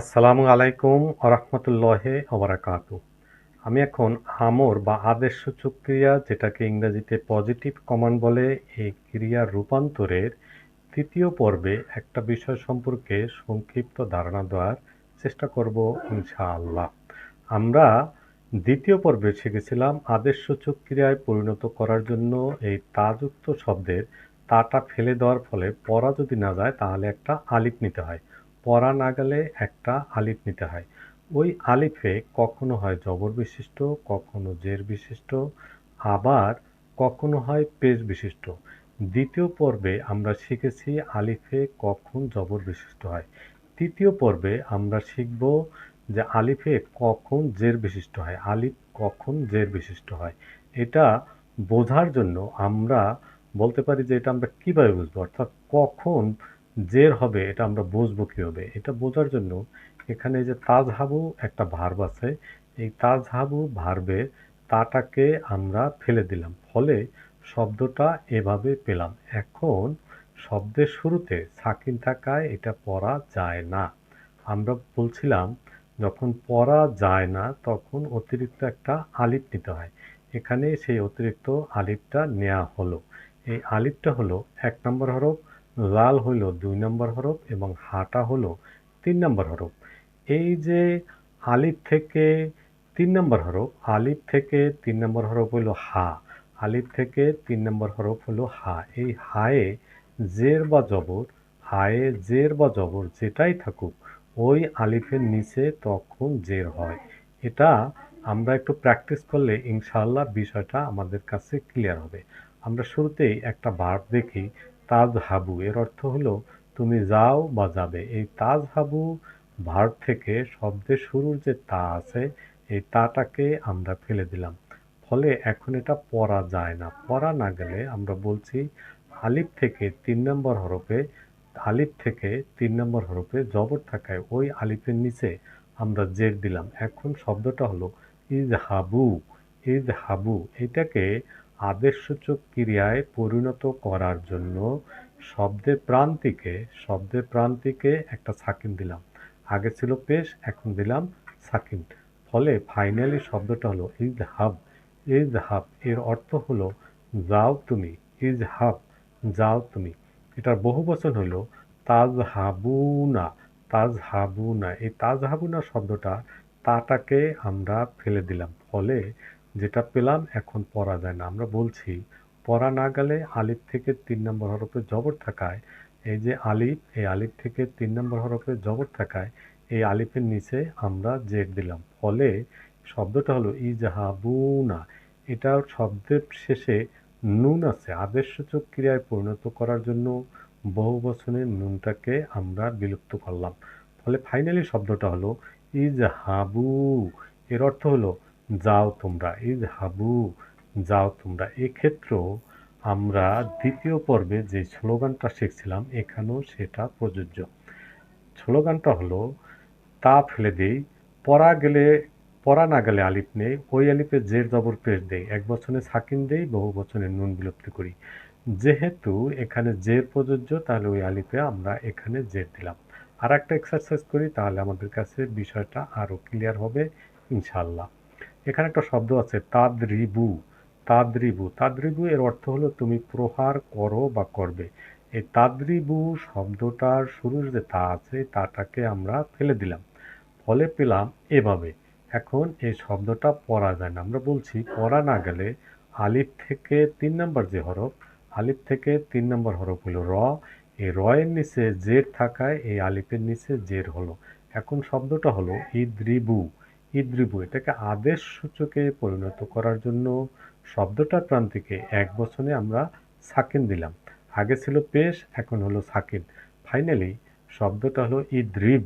আসসালামু আলাইকুম আরহামতুল্লাহে ওবরাকাত আমি এখন আমর বা আদেশ সূচক ক্রিয়া যেটাকে ইংরেজিতে পজিটিভ কমান্ড বলে, এই ক্রিয়ার রূপান্তরের তৃতীয় পর্বে একটা বিষয় সম্পর্কে সংক্ষিপ্ত ধারণা দেওয়ার চেষ্টা করব ইনশাআল্লাহ। আমরা দ্বিতীয় পর্বে শিখেছিলাম আদেশ সূচক ক্রিয়ায় পরিণত করার জন্য এই তাযুক্ত শব্দের তাটা ফেলে দেওয়ার ফলে পড়া যদি না যায়, তাহলে একটা আলিপ নিতে হয়। পড়া না গেলে একটা আলিফ নিতে হয়। ওই আলিফে কখনো হয় জবর বিশিষ্ট, কখনো জের বিশিষ্ট, আবার কখনো হয় পেজ বিশিষ্ট। দ্বিতীয় পর্বে আমরা শিখেছি আলিফে কখন জবর বিশিষ্ট হয়। তৃতীয় পর্বে আমরা শিখব যে আলিফে কখন জের বিশিষ্ট হয়, আলিফ কখন জের বিশিষ্ট হয়। এটা বোঝার জন্য আমরা বলতে পারি যে এটা আমরা কীভাবে বুঝব? অর্থাৎ কখন জের হবে, এটা আমরা বুঝব কীভাবে? এটা বোঝার জন্য এখানে যে তাজহাবু একটা ভার্ব আছে। এই তাজহাবু ভার্বের তাটাকে আমরা ফেলে দিলাম। ফলে শব্দটা এভাবে পেলাম। এখন শব্দের শুরুতে সাকিন থাকায় এটা পড়া যায় না। আমরা বলছিলাম, যখন পড়া যায় না, তখন অতিরিক্ত একটা আলিফ নিতে হয়। এখানে সেই অতিরিক্ত আলিফটা নেওয়া হলো। এই আলিফটা হলো এক নম্বর হরফ লাল হইল দুই নম্বর হরফ এবং হাটা হলো তিন নম্বর হরফ। এই যে আলিফ থেকে তিন নম্বর হরফ, আলিফ থেকে তিন নম্বর হরফ হলো হা, আলিফ থেকে তিন নম্বর হরফ হলো হা। এই হায়ে জের বা জবর, হায়ে জের বা জবর যেটাই থাকুক, ওই আলিফের নিচে তখন জের হয়। এটা আমরা একটু প্র্যাকটিস করলে ইনশাল্লাহ বিষয়টা আমাদের কাছে ক্লিয়ার হবে। আমরা শুরুতেই একটা ভার্ব দেখি তাজ হাবু এর অর্থ হলো, তুমি যাও বা যাবে। এই তাজ হাবু ভার থেকে শব্দের শুরুর যে তা আছে, এই তাটাকে আমরা ফেলে দিলাম। ফলে এখন এটা পড়া যায় না। পড়া না গেলে আমরা বলছি, আলিফ থেকে তিন নম্বর হরফে, আলিফ থেকে তিন নম্বর হরফে জবর থাকায় ওই আলিফের নিচে আমরা জের দিলাম। এখন শব্দটা হলো ইজ হাবু ইজ হাবু এটাকে আদেশসূচক ক্রিয়ায় পরিণত করার জন্য শব্দের প্রান্তিকে শব্দের প্রান্তিকে একটা সাকিন দিলাম। আগে ছিল পেশ, এখন দিলাম সাকিন। ফলে ফাইনালি শব্দটা হলো ইজ হাব ইজ হাব এর অর্থ হলো যাও তুমি ইজ হাব যাও তুমি। এটার বহু বচন হলো তাজ হাবুনা তাজ হাবুনা এই তাজ হাবুনা শব্দটা তাটাকে আমরা ফেলে দিলাম। ফলে যেটা পেলাম, এখন পড়া যায় না। আমরা বলছি, পড়া না গেলে আলিফ থেকে তিন নম্বর হরফে জবর থাকায়, এই যে আলিফ, এই আলিফ থেকে তিন নম্বর হরফে জবর থাকায়, এই আলিফের নিচে আমরা জেড দিলাম। ফলে শব্দটা হলো ইজাহাবুনা। এটা শব্দের শেষে নুন আছে। আদেশসূচক ক্রিয়ায় পরিণত করার জন্য বহু বছরের নুনটাকে আমরা বিলুপ্ত করলাম। ফলে ফাইনালি শব্দটা হলো ইজ হাবু এর অর্থ হলো যাও তোমরা ইজ হাবু, যাও তোমরা এক্ষেত্রেও আমরা দ্বিতীয় পর্বে যে স্লোগানটা শিখছিলাম, এখানেও সেটা প্রযোজ্য। স্লোগানটা হলো, তা ফেলে দেই, পড়া গেলে, পড়া না গেলে আলিফ নেই, ওই আলিপে জের জবর পেশ দেই, এক বছরে সাকিন দেই, বহু বছরে নুন বিলুপ্তি করি। যেহেতু এখানে জের প্রযোজ্য, তাহলে ওই আলিপে আমরা এখানে জের দিলাম। আর একটা এক্সারসাইজ করি, তাহলে আমাদের কাছে বিষয়টা আরও ক্লিয়ার হবে ইনশাল্লাহ এখানে একটা শব্দ আছে, তাদরিবু। তাদরিবু। তাদরিবু এর অর্থ হলো তুমি প্রহার করো বা করবে। এই তাদরিবু শব্দটার শুরুর যে তা আছে তাটাকে আমরা ফেলে দিলাম। ফলে পেলাম এভাবে। এখন এই শব্দটা পড়া যায় না। আমরা বলছি, পড়া না গেলে আলিফ থেকে তিন নম্বর যে হরফ, আলিফ থেকে তিন নম্বর হরফ হলো র। এই রয়ের নিচে জের থাকায় এই আলিফের নিচে জের হলো। এখন শব্দটা হলো ইদ্রিবু। ইদ্রিবু এটাকে আদেশ সূচকে পরিণত করার জন্য শব্দটার প্রান্তিকে এক বছরে আমরা সাকিন দিলাম। আগে ছিল পেশ, এখন হলো সাকিন। ফাইনালি শব্দটা হলো ইদ্রিব।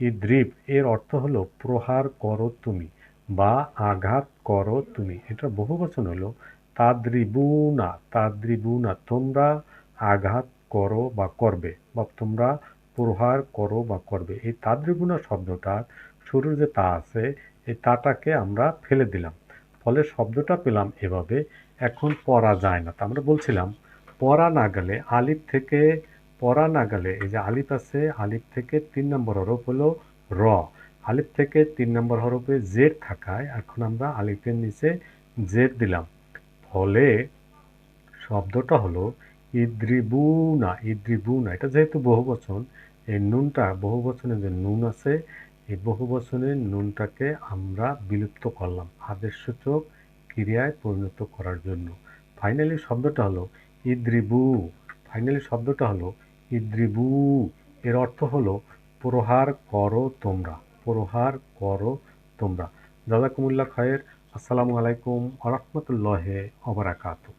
ইদ্রিব, এর অর্থ হলো প্রহার করো তুমি বা আঘাত করো তুমি। এটা বহু বচন হলো তাদ্রিবুনা তাদ্রিবুনা, তোমরা আঘাত করো বা করবে বা তোমরা প্রহার করো বা করবে। এই তাদ্রিবুনা শব্দটার শুরুর যে তা আছে, এই তাটাকে আমরা ফেলে দিলাম। ফলে শব্দটা পেলাম এভাবে, এখন পড়া যায় না। তা আমরা বলছিলাম, পড়া না গেলে আলিফ থেকে, পড়া না গেলে এই যে আলিফ আছে, আলিফ থেকে তিন নম্বর হরফ হলো র র। আলিফ থেকে তিন নম্বর হরফে জেড থাকায় এখন আমরা আলিফের নিচে জেড দিলাম। ফলে শব্দটা হলো ইদ্রিবুনা ইদ্রিবুনা, এটা যেহেতু বহুবচন, এই নুনটা বহুবচনে যে নুন আছে, এই বহুবচনের নুনটাকে আমরা বিলুপ্ত করলাম আদেশসূচক ক্রিয়ায় পরিণত করার জন্য। ফাইনালি শব্দটা হলো ইদ্রিবু। ফাইনালি শব্দটা হলো ইদ্রিবু। এর অর্থ হলো প্রহার করো তোমরা, প্রহার করো তোমরা। জাজাকুমুল্লাহ খায়ের। আসসালামু আলাইকুম আ রহমতুল্লাহ অবরাকাতু